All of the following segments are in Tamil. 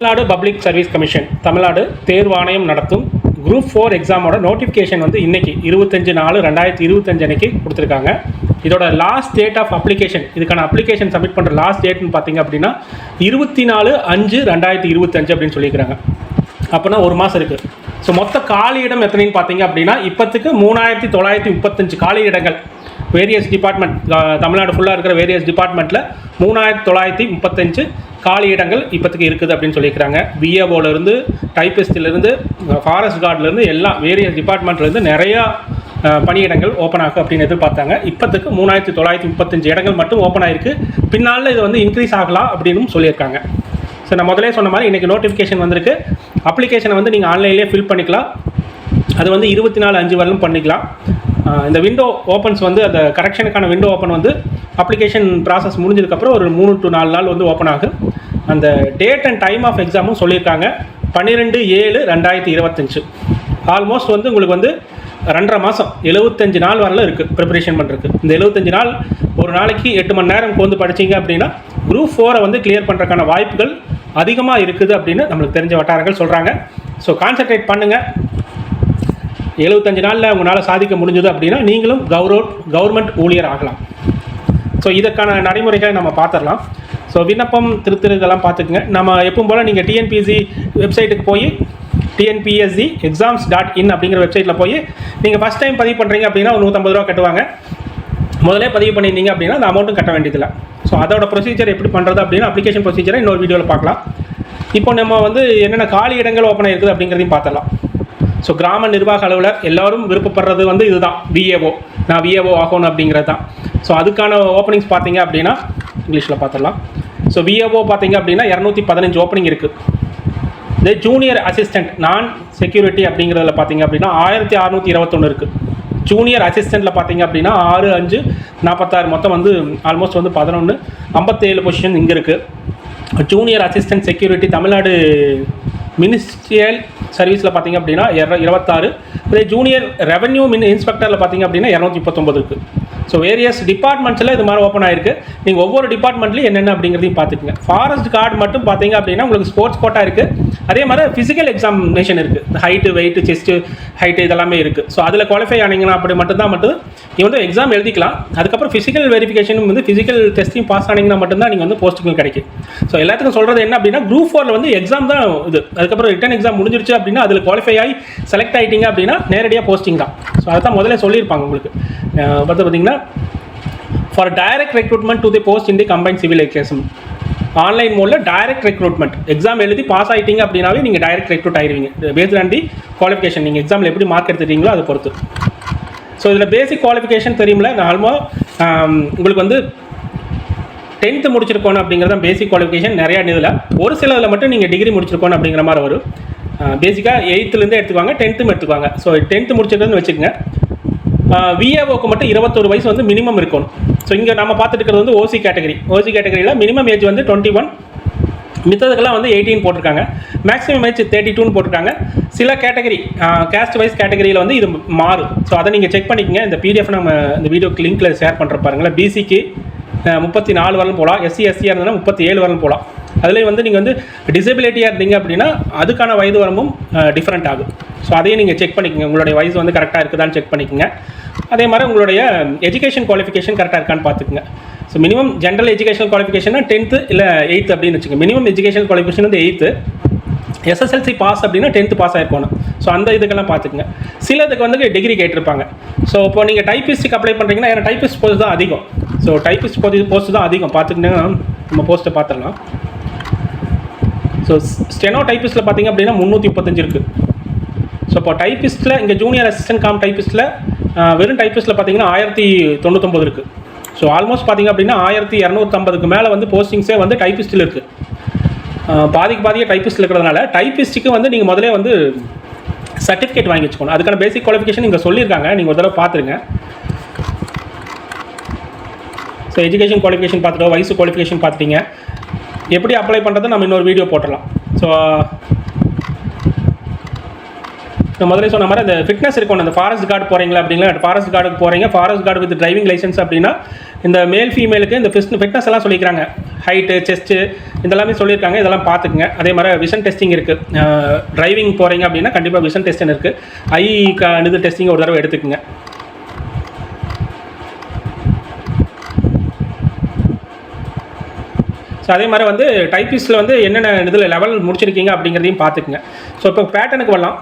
Tamil Nadu public service commission Tamil Nadu தேர்வாணையம் நடத்தும் குரூப் ஃபோர் எக்ஸாமோட நோட்டிஃபிகேஷன் வந்து இன்னைக்கு இருபத்தஞ்சு நாலு ரெண்டாயிரத்தி இருபத்தஞ்சு அன்னைக்கு கொடுத்துருக்காங்க. இதோட லாஸ்ட் டேட் ஆஃப் அப்ளிகேஷன் இதுக்கான அப்ளிகேஷன் சப்மிட் பண்ணுற லாஸ்ட் டேட்னு பார்த்தீங்க அப்படின்னா இருபத்தி நாலு அஞ்சு ரெண்டாயிரத்தி இருபத்தஞ்சு அப்படின்னு சொல்லியிருக்காங்க அப்போனா ஒரு மாதம் இருக்குது ஸோ மொத்த காலி இடம் எத்தனைன்னு பார்த்தீங்க அப்படின்னா இப்போத்துக்கு மூணாயிரத்தி தொள்ளாயிரத்தி முப்பத்தஞ்சு காலி இடங்கள். வேரியஸ் டிபார்ட்மெண்ட் தமிழ்நாடு ஃபுல்லாக இருக்கிற வேரியஸ் டிபார்ட்மெண்ட்டில் மூணாயிரத்தி தொள்ளாயிரத்தி முப்பத்தஞ்சு காலி இடங்கள் இப்போத்துக்கு இருக்குது அப்படின்னு சொல்லியிருக்கிறாங்க. பிஏஓலேருந்து டைப்பிஸ்ட்லேருந்து ஃபாரஸ்ட் கார்ட்லேருந்து எல்லாம் வேரியஸ் டிபார்ட்மெண்ட்லேருந்து நிறையா பணியிடங்கள் ஓப்பன் ஆகும் அப்படின்னு எதிர்பார்த்தாங்க. இப்போத்துக்கு மூணாயிரத்தி தொள்ளாயிரத்தி முப்பத்தஞ்சு இடங்கள் மட்டும் ஓப்பன் ஆயிருக்கு. பின்னால் இது வந்து இன்க்ரீஸ் ஆகலாம் அப்படின்னு சொல்லியிருக்காங்க. ஸோ நான் முதலே சொன்ன மாதிரி இன்றைக்கி நோட்டிஃபிகேஷன் வந்திருக்கு. அப்ளிகேஷனை வந்து நீங்கள் ஆன்லைன்லேயே ஃபில் பண்ணிக்கலாம். அது வந்து இருபத்தி நாலு அஞ்சு வரலும் பண்ணிக்கலாம். இந்த விண்டோ ஓப்பன்ஸ் வந்து அந்த கரெக்ஷனுக்கான விண்டோ ஓப்பன் வந்து அப்ளிகேஷன் ப்ராசஸ் முடிஞ்சதுக்கப்புறம் ஒரு மூணு டு நாலு நாள் வந்து ஓப்பன் ஆகும். அந்த டேட் அண்ட் டைம் ஆஃப் எக்ஸாமும் சொல்லியிருக்காங்க. பன்னிரெண்டு ஏழு ரெண்டாயிரத்தி இருபத்தஞ்சு. ஆல்மோஸ்ட் வந்து உங்களுக்கு வந்து ரெண்டரை மாதம் எழுபத்தஞ்சு நாள் வரல இருக்குது ப்ரிப்பரேஷன் பண்ணுறதுக்கு இந்த எழுபத்தஞ்சு நாள் ஒரு நாளைக்கு எட்டு மணி நேரம் வந்து படிச்சீங்க அப்படின்னா குரூப் ஃபோரை வந்து கிளியர் பண்ணுறதுக்கான வாய்ப்புகள் அதிகமாக இருக்குது அப்படின்னு நம்மளுக்கு தெரிஞ்ச வட்டாரங்கள் சொல்கிறாங்க ஸோ கான்சென்ட்ரேட் பண்ணுங்கள் எழுபத்தஞ்சு நாளில் உங்களால் சாதிக்க முடிஞ்சது அப்படின்னா நீங்களும் கௌரவ கவர்மெண்ட் ஊழியர் ஆகலாம். ஸோ இதற்கான நடைமுறைகளை நம்ம பார்த்துடலாம். ஸோ விண்ணப்பம் திருத்தம் இதெல்லாம் பார்த்துக்குங்க. நம்ம எப்பவும் போல் நீங்கள் டிஎன்பிஎஸ்சி வெப்சைட்டுக்கு போய் டிஎன்பிஎஸ்சி எக்ஸாம்ஸ் டாட் இன் அப்படிங்கிற வெப்சைட்டில் போய் நீங்கள் ஃபஸ்ட் டைம் பதிவு பண்ணுறீங்க அப்படின்னா ஒரு நூற்றம்பது ரூபா கட்டுவாங்க. முதலே பதிவு பண்ணியிருந்தீங்க அப்படின்னா அந்த அமௌண்ட்டும் கட்ட வேண்டியதில்லை. ஸோ அதோட ப்ரொசீஜர் எப்படி பண்ணுறது அப்படின்னா அப்ளிகேஷன் ப்ரொசீஜரை இன்னொரு வீடியோவில் பார்க்கலாம். இப்போ நம்ம வந்து என்னென்ன காலி இடங்கள் ஓப்பன் ஆயிருக்குது அப்படிங்கிறதையும் பார்த்துடலாம். ஸோ கிராம நிர்வாக அலுவலர் எல்லாரும் விருப்பப்படுறது வந்து இதுதான் விஏஓ நான் விஏஓ ஆகணும் அப்படிங்கிறது தான். ஸோ அதுக்கான ஓப்பனிங்ஸ் பார்த்தீங்க அப்படின்னா இங்கிலீஷில் பார்த்துடலாம். ஸோ விஏஓ பார்த்தீங்க அப்படின்னா இரநூத்தி பதினஞ்சு ஓப்பனிங் இருக்குது இதே ஜூனியர் அசிஸ்டன்ட் நான் செக்யூரிட்டி அப்படிங்கிறதுல பார்த்தீங்க அப்படின்னா ஆயிரத்தி அறநூற்றி இருபத்தொன்று இருக்குது ஜூனியர் அசிஸ்டண்ட்டில் பார்த்தீங்க அப்படின்னா ஆறு அஞ்சு நாற்பத்தாறு மொத்தம் வந்து ஆல்மோஸ்ட் வந்து பதினொன்று ஐம்பத்தேழு பொசிஷன் இங்கே இருக்குது junior assistant security Tamil Nadu ministerial சர்வீஸில் பார்த்தீங்க அப்படின்னா இர இருபத்தாறு. இதே ஜூனியர் ரெவன்யூ மின் இன்ஸ்பெக்டரில் பார்த்தீங்க அப்படின்னா இரநூத்தி முப்பத்தொம்பது இருக்குது ஸோ வேரியஸ் டிபார்ட்மெண்ட்ஸில் இது மாதிரி ஓப்பன் ஆயிருக்கு. நீங்கள் ஒவ்வொரு டிபார்ட்மெண்ட்லையும் என்னென்ன அப்படிங்கிறதையும் பார்த்துக்குங்க ஃபாரஸ்ட் கார்டு மட்டும் பார்த்தீங்க அப்படின்னா உங்களுக்கு ஸ்போர்ட்ஸ் கோட்டா இருக்குது அதே மாதிரி ஃபிசிக்கல் எக்ஸாமினேஷன் இருக்குது ஹைட்டு வெயிட்டு செஸ்ட்டு ஹைட்டு இதெல்லாமே இருக்குது ஸோ அதில் குவாலிஃபை ஆனீங்கன்னா அப்படி மட்டும்தான் மட்டும். நீங்கள் வந்து எக்ஸாம் எழுதிக்கலாம். அதுக்கப்புறம் ஃபிசிக்கல் வெரிஃபிகேஷனும் வந்து ஃபிசிக்கல் டெஸ்ட்டையும் பாஸ் ஆனீங்கன்னா மட்டும்தான் நீங்கள் வந்து போஸ்ட்டுக்கும் கிடைக்கும். ஸோ எல்லாத்துக்கும் சொல்கிறது என்ன அப்படின்னா குரூப் ஃபோரில் வந்து எக்ஸாம் தான் இது. அதுக்கப்புறம் ரிட்டன் எக்ஸாம் முடிஞ்சிருச்சு அப்படின்னா அதில் குவாலிஃபை ஆகி செலக்ட் ஆகிட்டீங்க அப்படின்னா நேரடியாக போஸ்டிங் தான். ஸோ அதை தான் முதல்ல சொல்லியிருப்பாங்க உங்களுக்கு. பார்த்து பார்த்தீங்கன்னா for direct recruitment to the post in the combine civil education online மூலில் direct recruitment exam எழுதி பாஸ் ஆகிட்டீங்க அப்படின்னாவே நீங்கள் டைரக்ட் ரெக்ரூட் ஆயிருவீங்க. பேஸ்ட் ஆன் தி குவாலிஃபிகேஷன் நீங்கள் எக்ஸாமில் எப்படி மார்க் எடுத்துட்டீங்களோ அதை பொறுத்து. ஸோ இதில் பேசிக் குவாலிஃபிகேஷன் தெரியும்ல? நார்மலாக உங்களுக்கு வந்து டென்த்து முடிச்சிருக்கணும் அப்படிங்கிறது தான் பேசிக் குவாலிஃபிகேஷன் நிறையா இதில் ஒரு சில இதில் மட்டும் நீங்கள் டிகிரி முடிச்சிருக்கணும் அப்படிங்கிற மாதிரி வரும். பேசிக்காக எயித்துலேருந்தே எடுத்துக்குவாங்க டென்த்தும் எடுத்துக்குவாங்க. ஸோ டென்த்து முடிச்சிருக்கணும்னு வச்சுக்கோங்க. விஏஓக்கு மட்டும் இருபத்தொரு வயசு வந்து மினிமம் இருக்கணும். ஸோ இங்கே நம்ம பார்த்துட்டு இருக்கிறது வந்து ஓசி கேட்டகரி ஓசி கேட்டகரியில் மினிமம் ஏஜ் வந்து டுவெண்ட்டி ஒன் மித்ததுக்கெல்லாம் வந்து எயிட்டீன் போட்டிருக்காங்க. மேக்ஸிமம் ஏஜ் தேர்ட்டி டூன்னு போட்டிருக்காங்க. சில கேட்டகரி கேஸ்ட் வைஸ் கேட்டகரியில் வந்து இது மாறும். ஸோ அதை நீங்கள் செக் பண்ணிக்கங்க. இந்த பிடிஎஃப் நம்ம இந்த வீடியோக்கு லிங்க்கில் ஷேர் பண்ணுற பாருங்களேன். பிசிக்கு முப்பத்தி நாலு வரலும் போகலாம். எஸ்சி எஸ்சியாக இருந்ததுன்னா முப்பத்தி ஏழு வரலும் போகலாம். அதுலேயும் வந்து நீங்கள் வந்து டிசபிலிட்டியாக இருந்தீங்க அப்படின்னா அதுக்கான வயது வரம்பும் டிஃப்ரெண்ட் ஆகும். ஸோ அதையும் நீங்கள் செக் பண்ணிக்கோங்க. உங்களுடைய வயசு வந்து கரெக்டாக இருக்குதான்னு செக் பண்ணிக்கோங்க. அதே மாதிரி உங்களுடைய எஜுகேஷன் குவாலிஃபிகேஷன் கரெக்டாக இருக்கான்னு பார்த்துக்குங்க. ஸோ மினிமம் ஜென்ரல் எஜுகேஷன் குவாலிஃபிகேஷனா டென்த்து இல்லை எயித்து அப்படின்னு வச்சுக்கோங்க. மினிமம் எஜுகேஷன் குவாலிஃபிகேஷன் வந்து எயித்து எஸ்எஸ்எல்சி பாஸ் அப்படின்னா டென்த்து பாஸ் ஆகிருக்கணும் ஸோ அந்த இதுக்கெல்லாம் பார்த்துக்குங்க. சிலதுக்கு வந்து டிகிரி கேட்டிருப்பாங்க. ஸோ இப்போ நீங்கள் டைப்பிஸ்ட்டுக்கு அப்ளை பண்ணுறீங்கன்னா ஏன்னா டைப்பிஸ்ட் போஸ்ட் தான் அதிகம். ஸோ டைப்பிஸ்ட் போஸ்ட் போஸ்ட் தான் அதிகம். பார்த்துக்கிட்டீங்கன்னா நம்ம போஸ்ட்டை பார்த்துடலாம். ஸோ ஸ்டெனோ டைப்பிஸ்ட்டில் பார்த்தீங்க அப்படின்னா முந்நூற்றி முப்பத்தஞ்சு இருக்குது ஸோ இப்போ டைப்பிஸ்ட்டில் இங்கே ஜூனியர் அசிஸ்டன்ட் காம் டைப்பிஸ்ட்டில் வெறும் டைப்பிஸ்ட்டில் பார்த்தீங்கன்னா ஆயிரத்தி தொண்ணூத்தொம்பது இருக்குது ஸோ ஆல்மோஸ்ட் பார்த்தீங்க அப்படின்னா ஆயிரத்தி இரநூத்தம்பதுக்கு மேலே வந்து போஸ்டிங்ஸே வந்து டைப்பிஸ்ட்டில் இருக்குது பாதிக்கு பாதியாக டைப்பிஸ்ட் இருக்கிறதுனால டைப்பிஸ்ட்டுக்கு வந்து நீங்கள் முதலே வந்து சர்டிஃபிகேட் வாங்கி வச்சுக்கணும். அதுக்கான பேசிக் குவாலிஃபிகேஷன் இங்கே சொல்லியிருக்காங்க. நீங்கள் ஒரு தடவை பார்த்துருங்க. ஸோ எஜுகேஷன் குவாலிஃபிகேஷன் பார்த்துட்டோம். வயசு குவாலிஃபிகேஷன் பார்த்துட்டீங்க. எப்படி அப்ளை பண்ணுறது நம்ம இன்னொரு வீடியோ போட்டுடலாம். ஸோ நான் முதல்ல சொன்ன மாதிரி அந்த ஃபிட்னஸ் இருக்கணும் அந்த ஃபாரஸ்ட் கார்டு போகிறீங்களா அப்படிங்களா? ஃபாரஸ்ட் கார்டுக்கு போகிறீங்க forest guard with driving licence அப்படின்னா இந்த மேல் ஃபீமேலுக்கு இந்த ஃபிட்னஸ் எல்லாம் சொல்லிக்கிறாங்க. ஹைட்டு செஸ்ட்டு இதெல்லாமே சொல்லியிருக்காங்க. இதெல்லாம் பார்த்துக்குங்க. அதே மாதிரி விஷன் டெஸ்டிங் இருக்குது டிரைவிங் போகிறீங்க அப்படின்னா கண்டிப்பாக விஷன் டெஸ்டிங் இருக்குது ஐ க இது டெஸ்டிங் ஒரு தடவை எடுத்துக்கோங்க. ஸோ அதே மாதிரி வந்து டைப்பிஸ்ட்டில் வந்து என்னென்ன இதில் லெவல் முடிச்சிருக்கீங்க அப்படிங்கிறதையும் பார்த்துக்குங்க. ஸோ இப்போ பேட்டனுக்கு வரலாம்.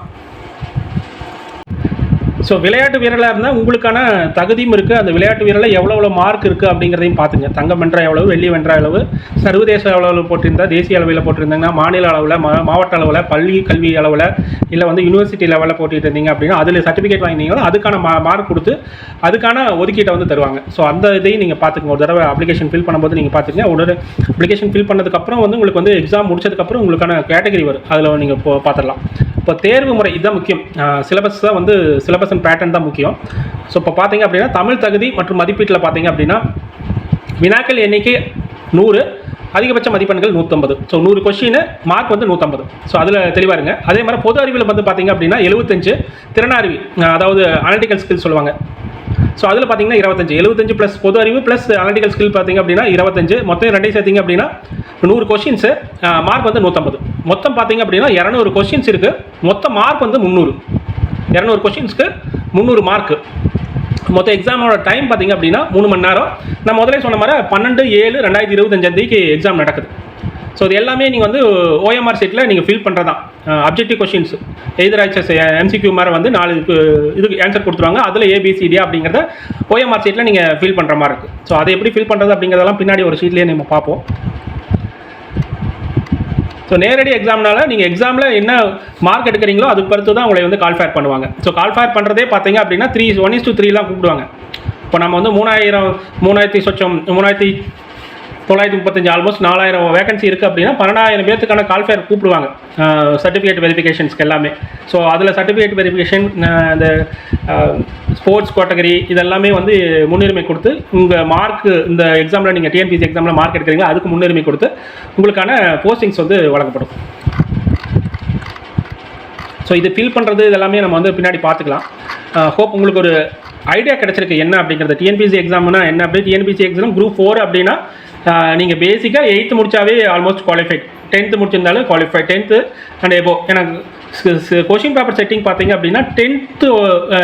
ஸோ விளையாட்டு வீரராக இருந்தால் உங்களுக்கான தகுதியும் இருக்குது அந்த விளையாட்டு வீரரில் எவ்வளோ எவ்வளோ மார்க் இருக்குது அப்படிங்கிறதையும் பார்த்துங்க. தங்கம் வென்ற எவ்வளவு வெள்ளி வென்ற அளவு சர்வதேச அளவில் போட்டிருந்தா தேசிய அளவில் போட்டிருந்தாங்கன்னா மாநில அளவில் மா மாவட்ட அளவில் பள்ளி கல்வி அளவில் இல்லை வந்து யூனிவர்சிட்டி லெவலில் போட்டிட்டு இருந்தீங்க அப்படின்னா அதில் சர்டிஃபிகேட் வாங்கினீங்கன்னா அதுக்கான மா மார்க் கொடுத்து அதுக்கான ஒதுக்கீட்டை வந்து தருவாங்க. ஸோ அந்த இதையும் நீங்கள் பார்த்துக்கங்க. ஒரு தடவை அப்ளிகேஷன் ஃபில் பண்ணும்போது நீங்கள் பார்த்துக்கங்க. உடனே அப்ளிகேஷன் ஃபில் பண்ணதுக்கப்புறம் வந்து உங்களுக்கு வந்து எக்ஸாம் முடிச்சதுக்கப்புறம் உங்களுக்கான கேட்டகரி வரும். அதில் நீங்கள் இப்போ பார்த்துடலாம். இப்போ தேர்வு முறை இதுதான் முக்கியம். சிலபஸ் தான் வந்து சிலபஸ் அண்ட் பேட்டர்ன் தான் முக்கியம். ஸோ இப்போ பார்த்தீங்க அப்படின்னா தமிழ் தகுதி மற்றும் மதிப்பீட்டில் பார்த்தீங்க அப்படின்னா வினாக்கள் எண்ணிக்கை நூறு அதிகபட்ச மதிப்பெண்கள் நூற்றம்பது ஸோ நூறு கொஷின் மார்க் வந்து நூற்றம்பது ஸோ அதில் தெளிவாக இருங்க. அதே மாதிரி பொது அறிவில் வந்து பார்த்தீங்க அப்படின்னா எழுபத்தஞ்சு திறனாய்வு அதாவது அனலிட்டிக்கல் ஸ்கில் சொல்லுவாங்க. ஸோ அதில் பார்த்தீங்கன்னா இருபத்தஞ்சு. எழுபத்தஞ்சு ப்ளஸ் பொது அறிவு ப்ளஸ் அனலிட்டிக்கல் ஸ்கில் பார்த்தீங்க அப்படின்னா இருபத்தஞ்சு. மொத்தம் ரெண்டையும் சேர்த்திங்க அப்படின்னா நூறு கொஷின்ஸு மார்க் வந்து நூற்றம்பது மொத்தம் பார்த்தீங்க அப்படின்னா இரநூறு கொஷின்ஸ் இருக்குது மொத்த மார்க் வந்து முந்நூறு. இரநூறு கொஷின்ஸ்க்கு முந்நூறு மார்க்கு மொத்த எக்ஸாமோட டைம் பார்த்தீங்க அப்படின்னா மூணு மணி நேரம். நான் முதலே சொன்ன மாதிரி பன்னெண்டு ஏழு ரெண்டாயிரத்தி இருபத்தஞ்சாம் தேதிக்கு எக்ஸாம் நடக்குது. ஸோ இது எல்லாமே நீங்கள் வந்து ஓஎம்ஆர் சீட்டில் நீங்கள் ஃபில் பண்ணுறது தான் அப்ஜெக்டிவ் கொஷின்ஸ் எதிராச்சஸ் எம்சிக்யூ மாதிரி வந்து நாலு இதுக்கு ஆன்சர் கொடுத்துருவாங்க. அதில் ஏபிசிடி அப்படிங்கிறத ஓஎம்ஆர் சீட்டில் நீங்கள் ஃபில் பண்ணுற மாதிரி இருக்குது ஸோ அதை எப்படி ஃபில் பண்ணுறது அப்படிங்கிறதெல்லாம் பின்னாடி ஒரு சீட்லேயே நம்ம பார்ப்போம். ஸோ நேரடி எக்ஸாம்னால நீங்கள் எக்ஸாமில் என்ன மார்க் எடுக்கிறீங்களோ அதுக்கு பொறுத்து தான் உங்களை வந்து கால்ஃபேர் பண்ணுவாங்க. ஸோ கால்ஃபேர் பண்ணுறதே பார்த்தீங்க அப்படின்னா த்ரீ ஒன் இஸ் டூ த்ரீலாம் கூப்பிடுவாங்க. இப்போ நம்ம வந்து மூணாயிரம் மூணாயிரத்தி சொச்சம் மூணாயிரத்தி தொள்ளாயிரத்தி முப்பத்தஞ்சு ஆல்மோஸ்ட் நாலாயிரம் வேகன்சி இருக்குது அப்படின்னா பன்னெண்டாயிரம் பேர்த்துக்கான கால்ஃபேர் கூப்பிடுவாங்க. சர்டிஃபிகேட் வெரிஃபிகேஷன்ஸ்க்கு எல்லாமே. ஸோ அதில் சர்டிஃபிகேட் வெரிஃபிகேஷன் இந்த ஸ்போர்ட்ஸ் கேட்டகரி இதெல்லாமே வந்து முன்னுரிமை கொடுத்து உங்கள் மார்க் இந்த எக்ஸாமில் நீங்கள் டிஎன்பிசி எக்ஸாமில் மார்க் எடுக்கிறீங்களா அதுக்கு முன்னுரிமை கொடுத்து உங்களுக்கான போஸ்டிங்ஸ் வந்து வழங்கப்படும். ஸோ இது ஃபில் பண்ணுறது இதெல்லாமே நம்ம வந்து பின்னாடி பார்த்துக்கலாம். ஹோப் உங்களுக்கு ஒரு ஐடியா கிடச்சிருக்கு என்ன அப்படிங்கிறது. டிஎன்பிசி எக்ஸாம்னா என்ன அப்படி? டிஎன்பிசி எக்ஸாம் குரூப் ஃபோர் அப்படின்னா நீங்கள் பேசிக்காக எயித்து முடிச்சாவே ஆல்மோஸ்ட் குவாலிஃபைட் டென்த்து முடிச்சிருந்தாலும் குவாலிஃபைட் டென்த்து அண்ட் எபோ எனக்கு கொஷின் பேப்பர் செட்டிங் பார்த்தீங்க அப்படின்னா டென்த்து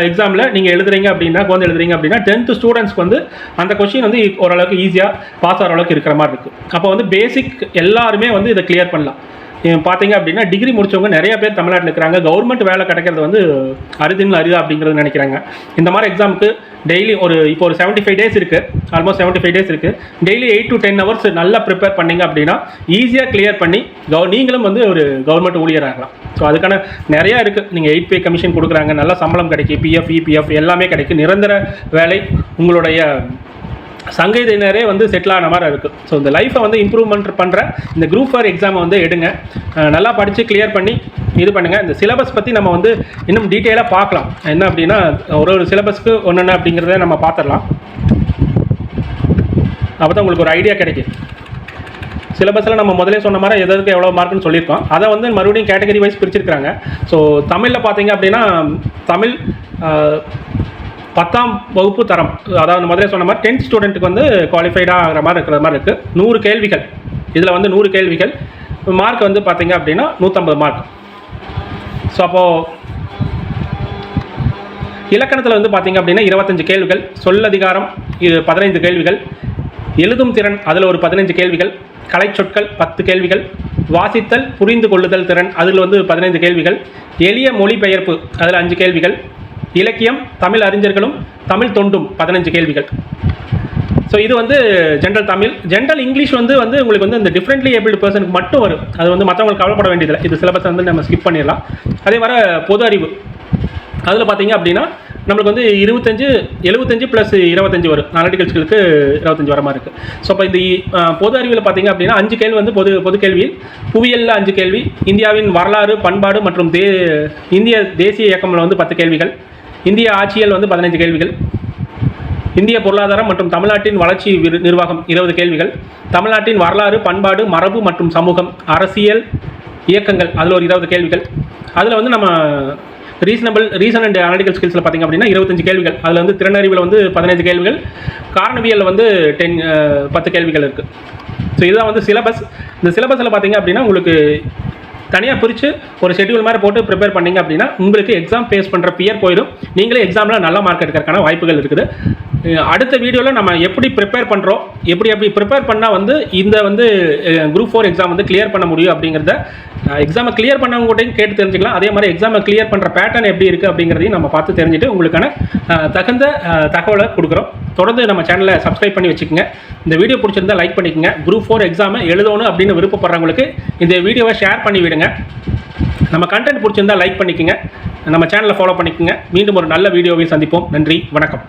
எக்ஸாமில் நீங்கள் எழுதுறீங்க அப்படின்னா வந்து எழுதுறீங்க அப்படின்னா டென்த்து ஸ்டூடெண்ட்ஸ்க்கு வந்து அந்த கொஷின் வந்து ஓரளவுக்கு ஈஸியாக பாஸ் ஆகிற அளவுக்கு இருக்கிற மாதிரி இருக்குது அப்போ வந்து பேசிக் எல்லாருமே வந்து இதை கிளியர் பண்ணலாம். பார்த்தீங்க அப்படின்னா டிகிரி முடிச்சவங்க நிறைய பேர் தமிழ்நாட்டில் இருக்கிறாங்க. கவர்மெண்ட் வேலை கிடைக்கிறது வந்து அரிதின் அரிதா அப்படிங்கிறது நினைக்கிறாங்க. இந்த மாதிரி எக்ஸாமுக்கு டெய்லி ஒரு இப்போ ஒரு செவன்ட்டி ஃபைவ் டேஸ் இருக்குது ஆல்மோஸ்ட் செவன்ட்டி ஃபைவ் டேஸ் இருக்குது daily eight to ten hours நல்லா ப்ரிப்பேர் பண்ணீங்க அப்படின்னா ஈஸியாக கிளியர் பண்ணி கவ நீங்களும் வந்து ஒரு கவர்மெண்ட் ஊழியர் ஆகலாம் ஸோ அதுக்கான நிறையா இருக்குது நீங்கள் எயிட் பே கமிஷன் கொடுக்குறாங்க. நல்ல சம்பளம் கிடைக்கும் பிஎஃப் இபிஎஃப் e, எல்லாமே கிடைக்கும் நிரந்தர வேலை உங்களுடைய சங்கீதினரே வந்து செட்டில் ஆன மாதிரி இருக்குது ஸோ இந்த லைஃப்பை வந்து இம்ப்ரூவ்மெண்ட் பண்ணுற இந்த குரூப் ஃபார் எக்ஸாமை வந்து எடுங்க. நல்லா படித்து கிளியர் பண்ணி இது பண்ணுங்கள் இந்த சிலபஸ் பற்றி நம்ம வந்து இன்னும் டீட்டெயிலாக பார்க்கலாம். என்ன அப்படின்னா ஒரு ஒரு சிலபஸ்க்கு ஒன்று அப்படிங்கிறத நம்ம பார்த்துடலாம். அப்போ தான் உங்களுக்கு ஒரு ஐடியா கிடைக்கும். சிலபஸில் நம்ம முதலே சொன்ன மாதிரி எதற்கு எவ்வளோ மார்க்குன்னு சொல்லியிருக்கோம். அதை வந்து மறுபடியும் கேட்டகரி வைஸ் பிரிச்சிருக்கிறாங்க. ஸோ தமிழில் பார்த்தீங்க அப்படின்னா தமிழ் பத்தாம் வகுப்பு தரம் அதாவது முதல்ல சொன்ன மாதிரி டென்த் ஸ்டூடெண்ட்டுக்கு வந்து குவாலிஃபைடாக ஆகிற மாதிரி இருக்கிற மாதிரி இருக்குது நூறு கேள்விகள். இதில் வந்து நூறு கேள்விகள். மார்க் வந்து பார்த்தீங்க அப்படின்னா நூற்றம்பது மார்க் ஸோ அப்போது இலக்கணத்தில் வந்து பார்த்தீங்க அப்படின்னா இருபத்தஞ்சு கேள்விகள். சொல்லதிகாரம் இது பதினைந்து கேள்விகள். எழுதும் திறன் அதில் ஒரு பதினஞ்சு கேள்விகள். கலைச்சொற்கள் பத்து கேள்விகள். வாசித்தல் புரிந்து கொள்ளுதல் திறன் அதில் வந்து பதினைந்து கேள்விகள். எளிய மொழிபெயர்ப்பு அதில் அஞ்சு கேள்விகள். இலக்கியம் தமிழ் அறிஞர்களும் தமிழ் தொண்டும் பதினஞ்சு கேள்விகள். ஸோ இது வந்து ஜென்ரல் தமிழ். ஜென்ரல் இங்கிலீஷ் வந்து வந்து உங்களுக்கு வந்து இந்த டிஃப்ரெண்ட்லி ஏபிள்டு பர்சனுக்கு மட்டும் வரும். அது வந்து மற்றவங்களுக்கு கவலைப்பட வேண்டியதில்லை. இது சிலபஸ் வந்து நம்ம ஸ்கிப் பண்ணிடலாம். அதே மாதிரி பொது அறிவு. அதில் பார்த்தீங்க அப்படின்னா நம்மளுக்கு வந்து இருபத்தஞ்சு எழுபத்தஞ்சு ப்ளஸ் இருபத்தஞ்சு வரும். அனலிட்டிக்கல் இருபத்தஞ்சு வர மாதிரி இருக்குது ஸோ இப்போ இந்த பொது அறிவியல் பார்த்தீங்க அப்படின்னா அஞ்சு கேள்வி வந்து பொது பொது கேள்வியில். புவியியலில் அஞ்சு கேள்வி. இந்தியாவின் வரலாறு பண்பாடு மற்றும் தே இந்திய தேசிய இயக்கம்ல வந்து பத்து கேள்விகள். இந்திய ஆட்சியல் வந்து பதினஞ்சு கேள்விகள். இந்திய பொருளாதாரம் மற்றும் தமிழ்நாட்டின் வளர்ச்சி விரு- நிர்வாகம் இருபது கேள்விகள். தமிழ்நாட்டின் வரலாறு பண்பாடு மரபு மற்றும் சமூகம் அரசியல் இயக்கங்கள் அதில் ஒரு இருபது கேள்விகள். அதில் வந்து நம்ம ரீசனபிள் ரீசன் அண்ட் அனலிட்டிக்கல் ஸ்கில்ஸில் பார்த்திங்க அப்படின்னா இருபத்தஞ்சு கேள்விகள். அதில் வந்து திறனறிவில் வந்து பதினைஞ்சு கேள்விகள். காரணவியலில் வந்து டென் பத்து கேள்விகள் இருக்குது ஸோ இதுதான் வந்து சிலபஸ் இந்த சிலபஸில் பார்த்தீங்க அப்படின்னா உங்களுக்கு தனியாக பிரித்து ஒரு ஷெட்யூல் மாதிரி போட்டு ப்ரிப்பேர் பண்ணீங்க அப்படின்னா உங்களுக்கு எக்ஸாம் ஃபேஸ் பண்ணுற பியர் போயிடும். நீங்களே எக்ஸாமில் நல்ல மார்க் எடுக்கிறதுக்கான வாய்ப்புகள் இருக்குது. அடுத்த வீடியோவில் நம்ம எப்படி ப்ரிப்பேர் பண்ணுறோம் எப்படி எப்படி ப்ரிப்பேர் பண்ணால் வந்து இந்த வந்து குரூப் ஃபோர் எக்ஸாம் வந்து கிளியர் பண்ண முடியும் அப்படிங்கிறத எக்ஸாமை கிளியர் பண்ணவங்ககிட்டையும் கேட்டு தெரிஞ்சுக்கலாம். அதே மாதிரி எக்ஸாமை கிளியர் பண்ணுற பேட்டர்ன் எப்படி இருக்குது அப்படிங்கிறதையும் நம்ம பார்த்து தெரிஞ்சுட்டு உங்களுக்கான தகுந்த தகவலை கொடுக்குறோம். தொடர்ந்து நம்ம சேனலை சப்ஸ்கிரைப் பண்ணி வச்சுக்கோங்க. இந்த வீடியோ பிடிச்சிருந்தா லைக் பண்ணிக்கோங்க. குரூப் ஃபோர் எக்ஸாமை எழுதணும் அப்படின்னு விருப்பப்படுறவங்களுக்கு இந்த வீடியோவை ஷேர் பண்ணி விடுங்க. நம்ம கண்டென்ட் பிடிச்சிருந்தா லைக் பண்ணிக்கோங்க. நம்ம சேனலை ஃபாலோ பண்ணிக்கோங்க. மீண்டும் ஒரு நல்ல வீடியோவை சந்திப்போம். நன்றி. வணக்கம்.